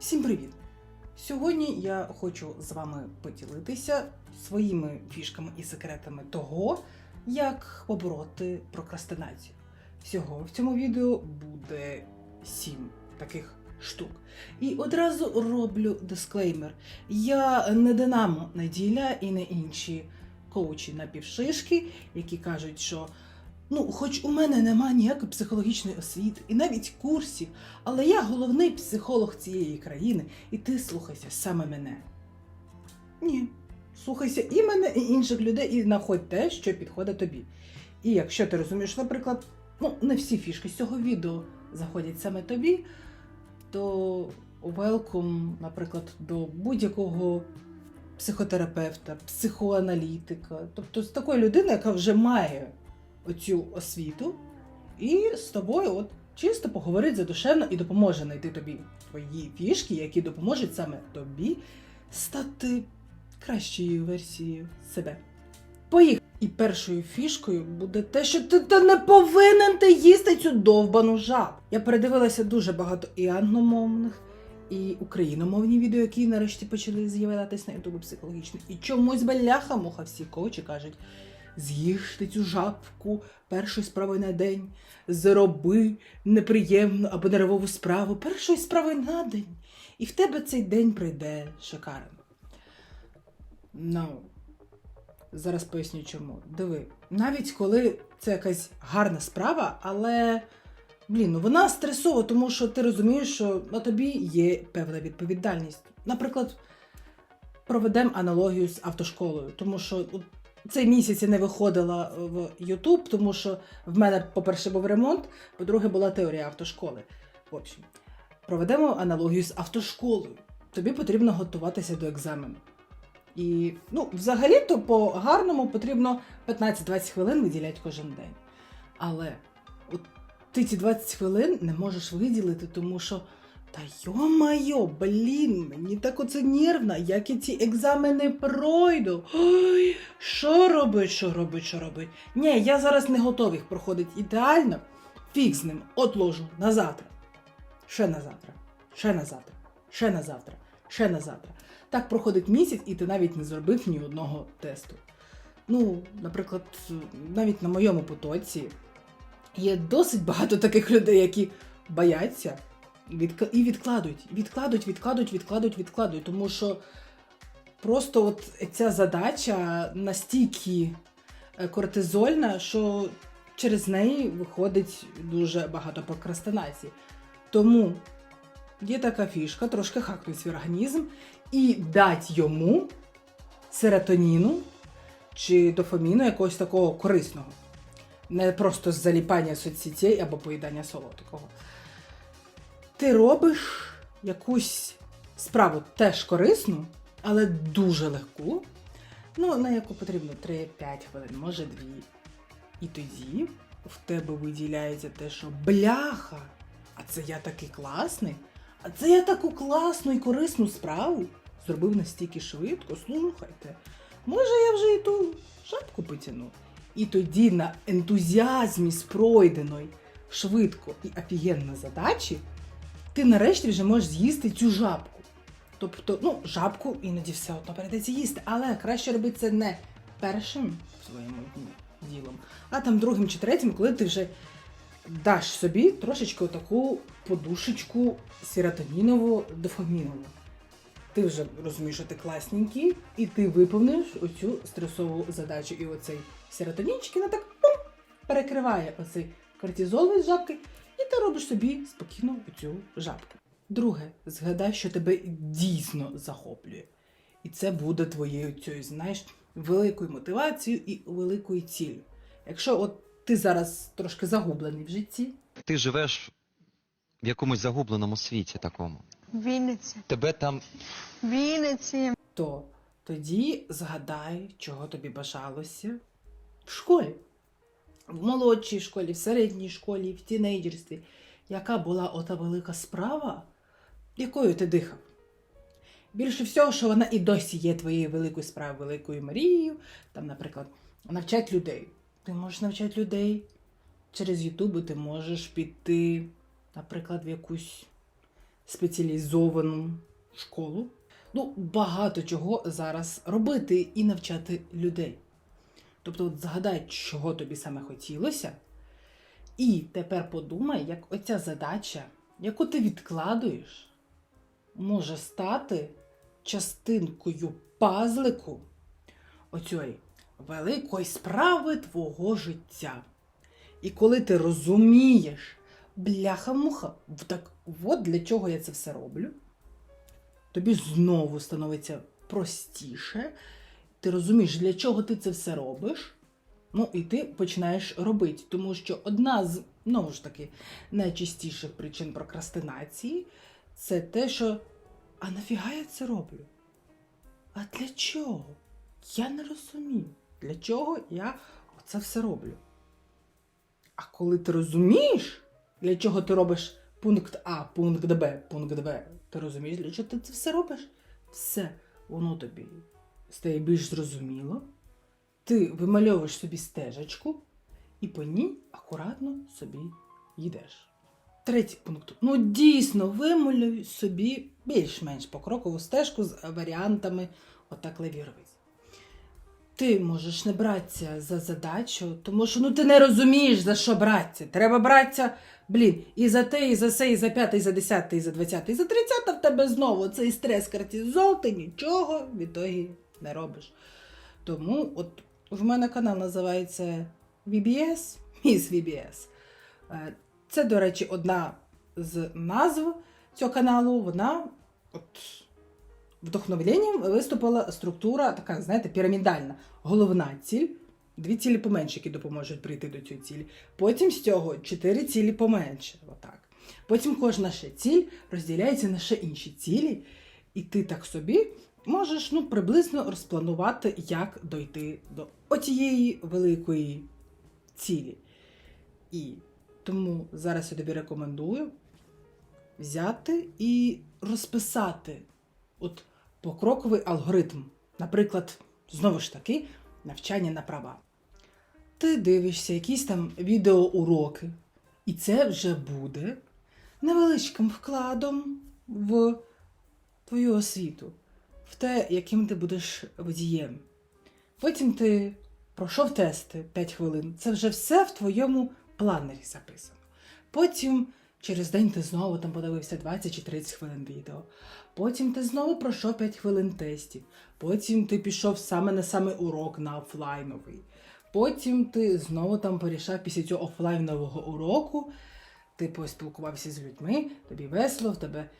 Всім привіт! Сьогодні я хочу з вами поділитися своїми фішками і секретами того, як побороти прокрастинацію. Всього в цьому відео буде сім таких штук. І одразу роблю дисклеймер: я не Динамо неділя і не інші коучі на півшишки, які кажуть, що ну, хоч у мене немає ніякої психологічної освіти і навіть курсів, але я головний психолог цієї країни, і ти слухайся саме мене. Ні. Слухайся і мене, і інших людей, і знаходь те, що підходить тобі. І якщо ти розумієш, наприклад, ну, не всі фішки з цього відео заходять саме тобі, то welcome, наприклад, до будь-якого психотерапевта, психоаналітика, тобто з такої людини, яка вже має оцю освіту, і з тобою от чисто поговорить задушевно і допоможе знайти тобі твої фішки, які допоможуть саме тобі стати кращою версією себе. Поїхали! І першою фішкою буде те, що ти, ти не повинен ти їсти цю довбану жаб. Я передивилася дуже багато і англомовних, і україномовні відео, які нарешті почали з'являтися на ютубі психологічно. І чомусь бляха муха всі коучі кажуть: з'їжте цю жабку першої справи на день, зроби неприємну або нервову справу першої справи на день. І в тебе цей день прийде шикарно. Ну, зараз поясню чому. Диви, навіть коли це якась гарна справа, але. Блін, ну вона стресова, тому що ти розумієш, що на тобі є певна відповідальність. Наприклад, проведемо аналогію з автошколою, тому що от цей місяць я не виходила в Ютуб, тому що в мене, по-перше, був ремонт, по-друге, була теорія автошколи. В общем, проведемо аналогію з автошколою. Тобі потрібно готуватися до екзамену. І, ну, взагалі-то по гарному потрібно 15-20 хвилин виділяти кожен день. Але от ти ці 20 хвилин не можеш виділити, тому що. Та йо-майо, блін, мені так оце нервно, як я ці екзамени пройду. Ой, що робить, що робить, що робить? Ні, я зараз не готовий проходити ідеально. Фіг з ним, отложу на завтра. Ще на завтра, ще на завтра, ще на завтра, ще на завтра. Так проходить місяць, і ти навіть не зробив ні одного тесту. Ну, наприклад, навіть на моєму потоці є досить багато таких людей, які бояться відк- і відкладують, відкладують, відкладують, відкладують, відкладують, тому що просто от ця задача настільки е, кортизольна, що через неї виходить дуже багато прокрастинації. Тому є така фішка, трошки хакнуть свій організм і дати йому серотоніну чи дофаміну якогось такого корисного. Не просто заліпання соцсетей або поїдання солодкого. Ти робиш якусь справу теж корисну, але дуже легку. Ну, на яку потрібно 3-5 хвилин, може 2. І тоді в тебе виділяється те, що бляха, а це я такий класний, а це я таку класну і корисну справу зробив настільки швидко. Слухайте, може я вже і ту шапку потягну. І тоді на ентузіазмі з пройденої швидко і офігенно задачі ти нарешті вже можеш з'їсти цю жабку. Тобто, ну, жабку іноді все одно передається їсти, але краще робити це не першим своїм ділом, а там другим чи третім, коли ти вже даш собі трошечки таку подушечку серотонінову, дофамінову. Ти вже розумієш, що ти класненький, і ти виповниш оцю стресову задачу. І оцей серотонінчик, він так пум, перекриває оцей кортизол із жабки, і ти робиш собі спокійно цю жабку. Друге, згадай, що тебе дійсно захоплює. І це буде твоєю цією, знаєш, великою мотивацією і великою ціллю. Якщо от ти зараз трошки загублений в житті, Ти живеш в якомусь загубленому світі такому. Вінниці. Тебе там Вінниці. то тоді згадай, чого тобі бажалося в школі. В молодшій школі, в середній школі, в тінейджерстві. Яка була ота велика справа, якою ти дихав? Більше всього, що вона і досі є твоєю великою справою, великою мрією. Там, наприклад, навчати людей. Ти можеш навчати людей через Ютуб, ти можеш піти, наприклад, в якусь спеціалізовану школу. Ну, багато чого зараз робити і навчати людей. Тобто, от згадай, чого тобі саме хотілося, і тепер подумай, як оця задача, яку ти відкладуєш, може стати частинкою пазлику оцієї великої справи твого життя. І коли ти розумієш, бляха-муха, так от для чого я це все роблю, тобі знову становиться простіше. Ти розумієш, для чого ти це все робиш. Ну, і ти починаєш робити. Тому що одна з, знову ж таки, найчастіших причин прокрастинації це те, що а нафіга я це роблю? А для чого? Я не розумію, для чого я це все роблю. А коли ти розумієш, для чого ти робиш пункт А, пункт Б, пункт Б, ти розумієш, для чого ти це все робиш? Все, воно тобі стає більш зрозуміло. Ти вимальовуєш собі стежечку і по ній акуратно собі йдеш. Третій пункт. Ну, дійсно, вималюй собі більш-менш покрокову стежку з варіантами отак левіровець. Ти можеш не братися за задачу, тому що ну ти не розумієш, за що братися. Треба братися, блін, і за те, і за це, і за п'яте, і за десяте, і за двадцяте, і за тридцяте в тебе знову цей стрес кортизол, ти нічого в ітогі не робиш. Тому от в мене канал називається VBS, Miss VBS. Е, Це, до речі, одна з назв цього каналу. Вона от вдохновленням виступила структура, така, знаєте, пірамідальна. Головна ціль, дві цілі поменше, які допоможуть прийти до цієї цілі. Потім з цього чотири цілі поменше. Отак. Потім кожна ще ціль розділяється на ще інші цілі, і ти так собі можеш ну, приблизно розпланувати, як дойти до отієї великої цілі. І тому зараз я тобі рекомендую взяти і розписати от покроковий алгоритм. Наприклад, знову ж таки, навчання на права. Ти дивишся якісь там відеоуроки, і це вже буде невеличким вкладом в твою освіту, в те, яким ти будеш водієм. Потім ти пройшов тести 5 хвилин. Це вже все в твоєму планері записано. Потім через день ти знову там подивився 20 чи 30 хвилин відео. Потім ти знову пройшов 5 хвилин тестів. Потім ти пішов саме на саме урок на офлайновий. Потім ти знову там порішав після цього офлайнового уроку. Ти поспілкувався з людьми, тобі весело, в тебе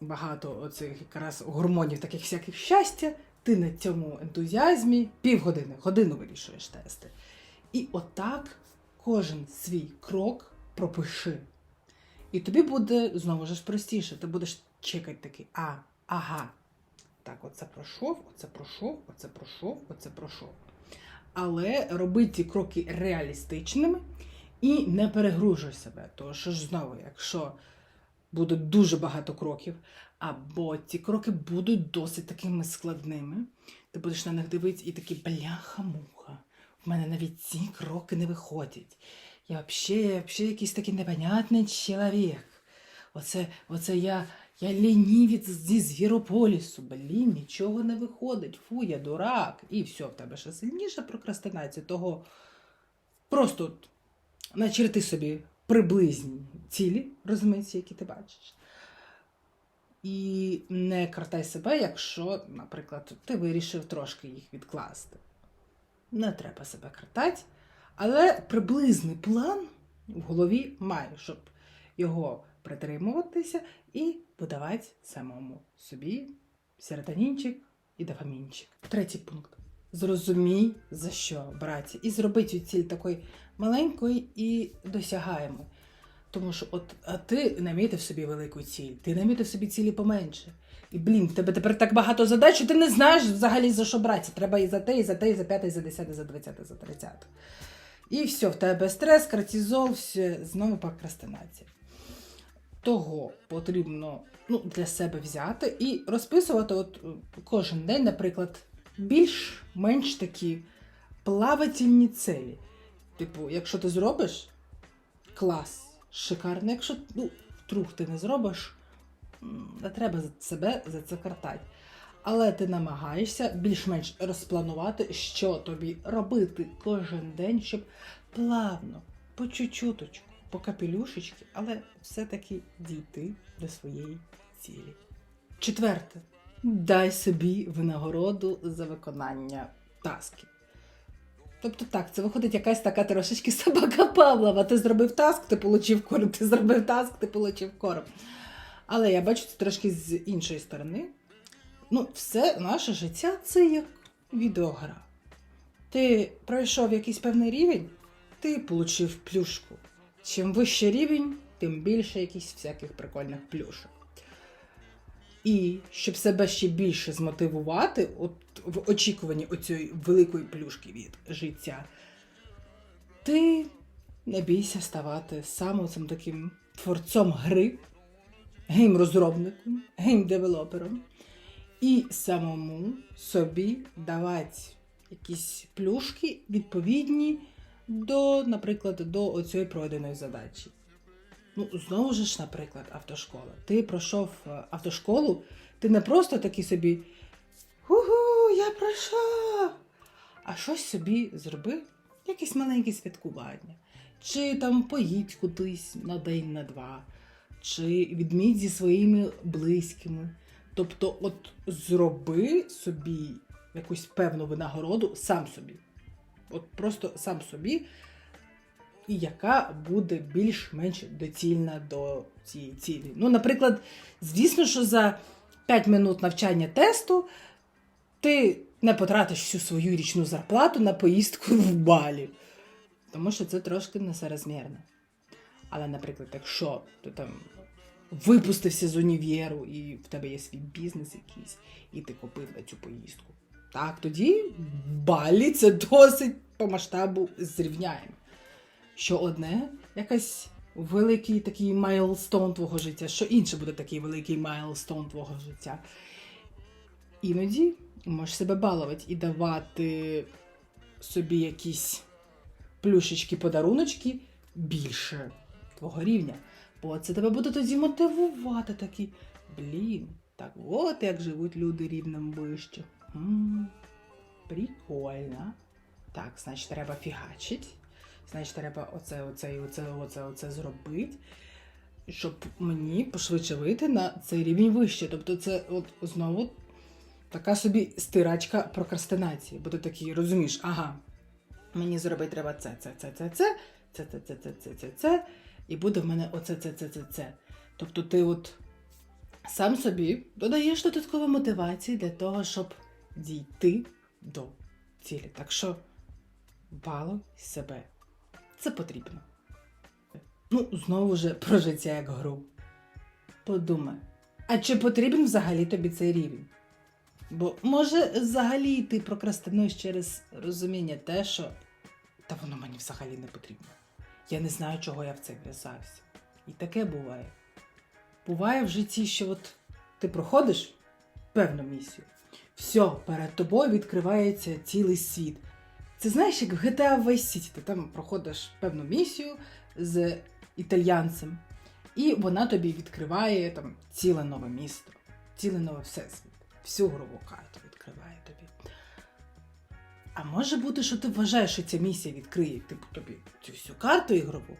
багато оцих якраз гормонів, таких всяких щастя. Ти на цьому ентузіазмі півгодини, годину вирішуєш тести. І отак кожен свій крок пропиши. І тобі буде знову ж простіше. Ти будеш чекати такий, а, ага. Так, оце пройшов, оце пройшов, оце пройшов, оце пройшов. Але роби ці кроки реалістичними і не перегружуй себе. Тому що ж знову, якщо буде дуже багато кроків, або ці кроки будуть досить такими складними, ти будеш на них дивитися і такий бляха-муха. В мене навіть ці кроки не виходять. Я взагалі, якийсь такий непонятний чоловік. Оце, оце я, я лінівець зі звірополісу. Блін, нічого не виходить. Фу, я дурак. І все, в тебе ще сильніша прокрастинація. Того просто начерти собі приблизні цілі, розумієте, які ти бачиш. І не картай себе, якщо, наприклад, ти вирішив трошки їх відкласти. Не треба себе картати, але приблизний план в голові має, щоб його притримуватися і подавати самому собі серотонінчик і дофамінчик. Третій пункт. Зрозумій, за що братися, і зроби цю ціль такою маленькою і досягаємою. Тому що от а ти намітив собі велику ціль, ти намітив собі цілі поменше. І блін, в тебе тепер так багато задач, що ти не знаєш взагалі за що братися. Треба і за те, і за те, і за п'яте, і за десяте, і за двадцяте, і за тридцяте. І все, в тебе стрес, кортизол, все, знову прокрастинація. Того потрібно ну, для себе взяти і розписувати от, е, кожен день, наприклад, більш-менш такі плавательні цілі. Типу, якщо ти зробиш клас, шикарно. Якщо ну, вдруг ти не зробиш, не треба себе за це картати. Але ти намагаєшся більш-менш розпланувати, що тобі робити кожен день, щоб плавно, по чуть-чуточку, по капелюшечки, але все-таки дійти до своєї цілі. Четверте. Дай собі винагороду за виконання тасків. Тобто так, це виходить якась така трошечки собака Павлова. Ти зробив таск, ти получив корм, ти зробив таск, ти получив корм. Але я бачу це трошки з іншої сторони. Ну, все наше життя це як відеогра. Ти пройшов якийсь певний рівень, ти получив плюшку. Чим вищий рівень, тим більше якихось всяких прикольних плюшок. І щоб себе ще більше змотивувати, от в очікуванні оцієї великої плюшки від життя, ти не бійся ставати саме цим таким творцом гри, гейм-розробником, гейм-девелопером, і самому собі давати якісь плюшки відповідні до, наприклад, до оцієї пройденої задачі. Ну, знову ж, наприклад, автошкола. Ти пройшов е, автошколу, ти не просто такий собі Ху-ху, я пройшов. А щось собі зроби, якесь маленьке святкування. Чи там поїдь кудись на день на два, чи відміть зі своїми близькими. Тобто, от зроби собі якусь певну винагороду сам собі. От просто сам собі, і яка буде більш-менш доцільна до цієї цілі. Ну, наприклад, звісно, що за 5 минут навчання тесту ти не потратиш всю свою річну зарплату на поїздку в Балі. Тому що це трошки несоразмірно. Але, наприклад, якщо ти там випустився з універу і в тебе є свій бізнес якийсь, і ти купив на цю поїздку, так, тоді Балі це досить по масштабу зрівняємо. Що одне, якась великий такий майлстоун твого життя, що інше буде такий великий майлстоун твого життя. Іноді можеш себе балувати і давати собі якісь плюшечки, подаруночки більше твого рівня. Бо це тебе буде тоді мотивувати такий. Блін, так от як живуть люди рівнем вище. М, Прикольно. Так, значить, треба фігачить. Значить, треба оце, оце, і оце, оце, оце зробити, щоб мені пошвидше вийти на цей рівень вище. Тобто, це от знову така собі стирачка прокрастинації. Бо ти такий розумієш, ага, мені зробити треба це, це, це, це, це, це, це, це, це, це, це, це, і буде в мене оце, це, це, це, це. Тобто ти от сам собі додаєш додаткові мотивації для того, щоб дійти до цілі. Так що балуй себе. Це потрібно. Ну, знову ж про життя як гру. Подумай, а чи потрібен взагалі тобі цей рівень? Бо може взагалі ти прокрастинуєш через розуміння те, що та воно мені взагалі не потрібно. Я не знаю, чого я в це в'язався. І таке буває. Буває в житті, що от ти проходиш певну місію, все, перед тобою відкривається цілий світ. Це знаєш, як в GTA Vice City, ти там проходиш певну місію з італьянцем, і вона тобі відкриває там ціле нове місто, ціле нове всесвіт, всю грову карту відкриває тобі. А може бути, що ти вважаєш, що ця місія відкриє типу, тобі цю всю карту ігрову,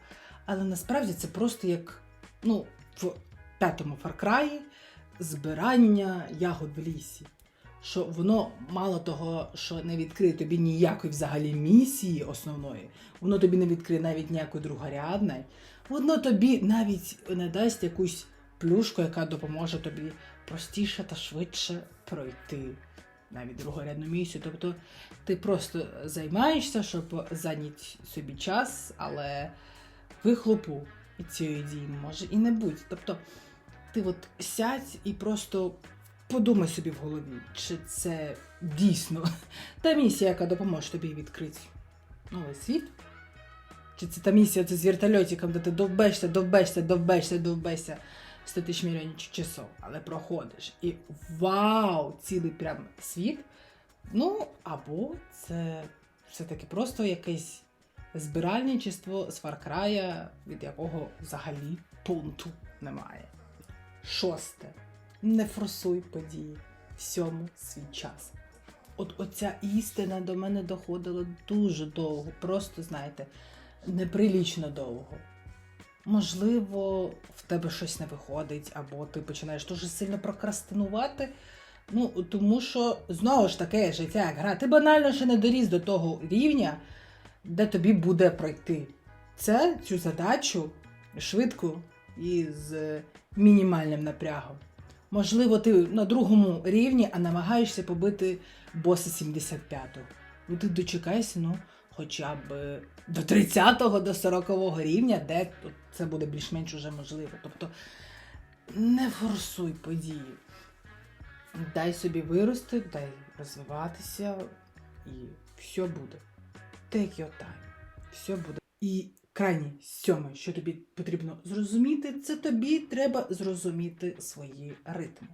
але насправді це просто як ну, в п'ятому Far Cry збирання ягод в лісі. Що воно мало того, що не відкриє тобі ніякої взагалі місії основної, воно тобі не відкриє навіть ніякої другорядної, воно тобі навіть не дасть якусь плюшку, яка допоможе тобі простіше та швидше пройти навіть другорядну місію. Тобто ти просто займаєшся, щоб зайняти собі час, але вихлопу цієї дії може і не бути. Тобто ти от сядь і просто подумай собі в голові, чи це дійсно та місія, яка допоможе тобі відкрити новий світ. Чи це та місія це з вертольотиком, де ти довбешся, довбешся, довбешся, довбешся 100 тисяч мільйонів часов, але проходиш. І вау! Цілий прям світ. Ну, або це все-таки просто якесь збиральничество з Фаркрая, від якого взагалі пункту немає. Шосте. Не форсуй події. Всьому свій час. От оця істина до мене доходила дуже довго, просто знаєте, неприлічно довго. Можливо, в тебе щось не виходить, або ти починаєш дуже сильно прокрастинувати. Ну, тому що знову ж таке життя, як гра. Ти банально ще не доріс до того рівня, де тобі буде пройти. Це цю задачу швидко і з мінімальним напрягом. Можливо, ти на другому рівні, а намагаєшся побити боса 75-го. Ну ти дочекайся, ну, хоча б е, до 30-го, до 40-го рівня, де це буде більш-менш уже можливо. Тобто не форсуй події. Дай собі вирости, дай розвиватися, і все буде. Take your time. Все буде. І крайнє сьоме, що тобі потрібно зрозуміти, це тобі треба зрозуміти свої ритми.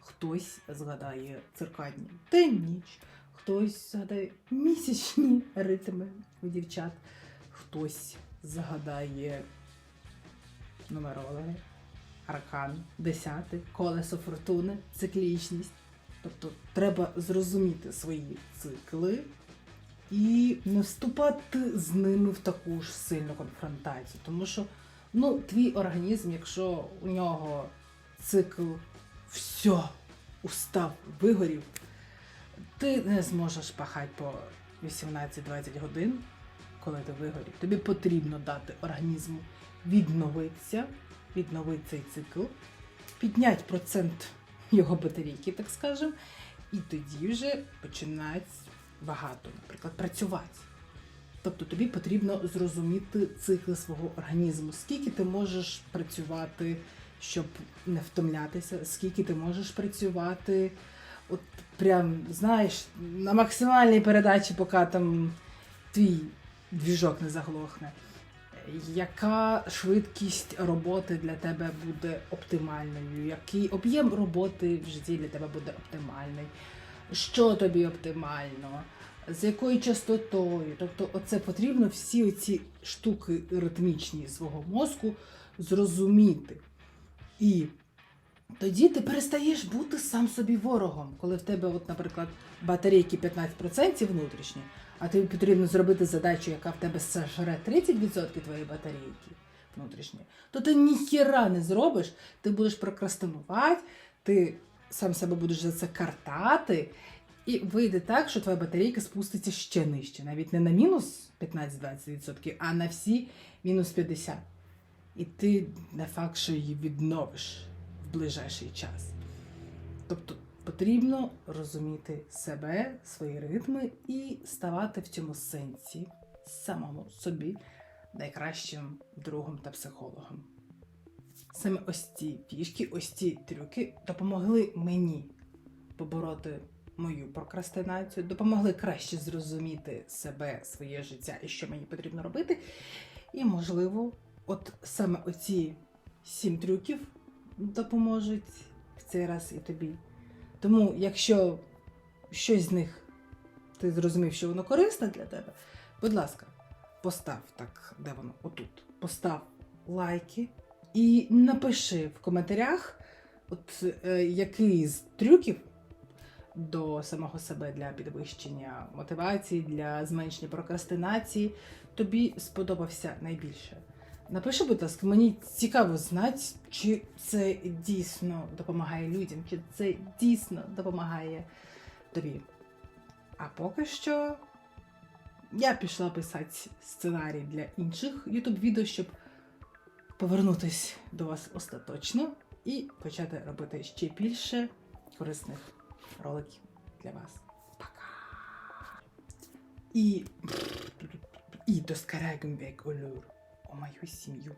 Хтось згадає циркадні день ніч, хтось згадає місячні ритми у дівчат, хтось згадає нумерологи, аркан, десятий, колесо фортуни, циклічність. Тобто треба зрозуміти свої цикли і не вступати з ними в таку ж сильну конфронтацію. Тому що ну, твій організм, якщо у нього цикл все, устав, вигорів, ти не зможеш пахати по 18-20 годин, коли ти вигорів. Тобі потрібно дати організму відновитися, відновити цей цикл, підняти процент його батарейки, так скажемо, і тоді вже починати багато, наприклад, працювати. Тобто тобі потрібно зрозуміти цикли свого організму, скільки ти можеш працювати, щоб не втомлятися, скільки ти можеш працювати, от прям, знаєш, на максимальній передачі, поки там твій двіжок не заглохне. Яка швидкість роботи для тебе буде оптимальною? Який об'єм роботи в житті для тебе буде оптимальний? Що тобі оптимально? З якою частотою? Тобто, оце потрібно всі ці штуки ритмічні свого мозку зрозуміти. І тоді ти перестаєш бути сам собі ворогом, коли в тебе, от, наприклад, батарейки 15% внутрішні, а тобі потрібно зробити задачу, яка в тебе сожре 30% твоєї батарейки внутрішньої, то ти ніхіра не зробиш, ти будеш прокрастинувати, ти сам себе будеш за це картати, і вийде так, що твоя батарейка спуститься ще нижче, навіть не на мінус 15-20%, а на всі мінус 50%. І ти не факт, що її відновиш в ближайший час. Тобто потрібно розуміти себе, свої ритми і ставати в цьому сенсі самому собі найкращим другом та психологом. Саме ось ці фішки, ось ці трюки допомогли мені побороти мою прокрастинацію, допомогли краще зрозуміти себе, своє життя і що мені потрібно робити. І, можливо, от саме оці сім трюків допоможуть в цей раз і тобі. Тому, якщо щось з них ти зрозумів, що воно корисне для тебе, будь ласка, постав так, де воно? Отут. Постав лайки і напиши в коментарях, от е, який з трюків до самого себе для підвищення мотивації, для зменшення прокрастинації тобі сподобався найбільше. Напиши, будь ласка, мені цікаво знати, чи це дійсно допомагає людям, чи це дійсно допомагає тобі. А поки що я пішла писати сценарій для інших YouTube відео, щоб повернутися до вас остаточно і почати робити ще більше корисних роликів для вас. Пока! І, і до скарегумвек олюр у мою сім'ю.